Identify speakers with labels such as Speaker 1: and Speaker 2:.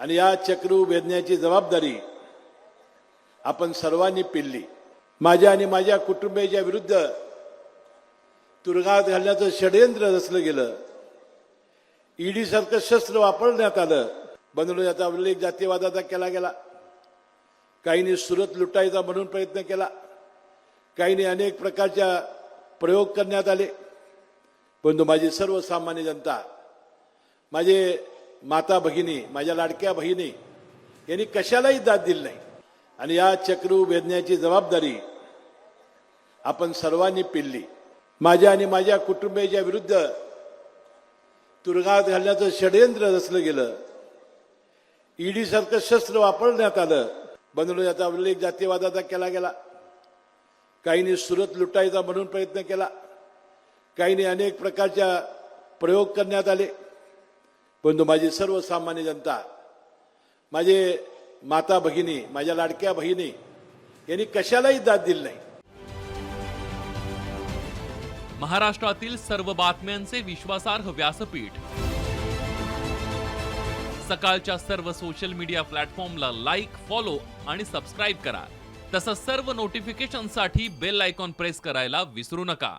Speaker 1: आणि या चक्रू वेदण्याची जबाबदारी आपण सर्वांनी पेलली. माझ्या आणि माझ्या कुटुंबियाच्या विरुद्ध तुरुंगात घालण्याचं षडयंत्र रचलं गेलं. ईडी सारखं शस्त्र वापरण्यात आलं. बनवण्याचा उल्लेख जातीयवादाचा केला गेला. काहींनी सुरत लुटायचा म्हणून प्रयत्न केला. काहींनी अनेक प्रकारच्या प्रयोग करण्यात आले. परंतु माझी सर्वसामान्य जनता माझे माता भगिनी माझ्या लाडक्या बहिणी यांनी कशालाही दाद दिली नाही. आणि या चक्रू वेदण्याची जबाबदारी आपण सर्वांनी पिल्ली. माझ्या आणि माझ्या कुटुंबियाच्या विरुद्ध तुरुंगात घालण्याचं षडयंत्र रचलं गेलं. ईडी सारखं शस्त्र वापरण्यात आलं. बनवण्याचा उल्लेख जातीयवादाचा केला गेला. काहींनी सुरत लुटायचा म्हणून प्रयत्न केला. काहींनी अनेक प्रकारच्या प्रयोग करण्यात आले. परंतु माझी सर्वसामान्य जनता माझे माता भगिनी माझ्या लाडक्या बहिणी यांनी कशालाही दाद दिली नाही.
Speaker 2: महाराष्ट्रातील सर्व बातम्यांचे विश्वासार्ह व्यासपीठ. सकाळच्या सर्व सोशल मीडिया प्लॅटफॉर्मला लाईक फॉलो आणि सबस्क्राईब करा. तसंच सर्व नोटिफिकेशनसाठी बेल आयकॉन प्रेस करायला विसरू नका.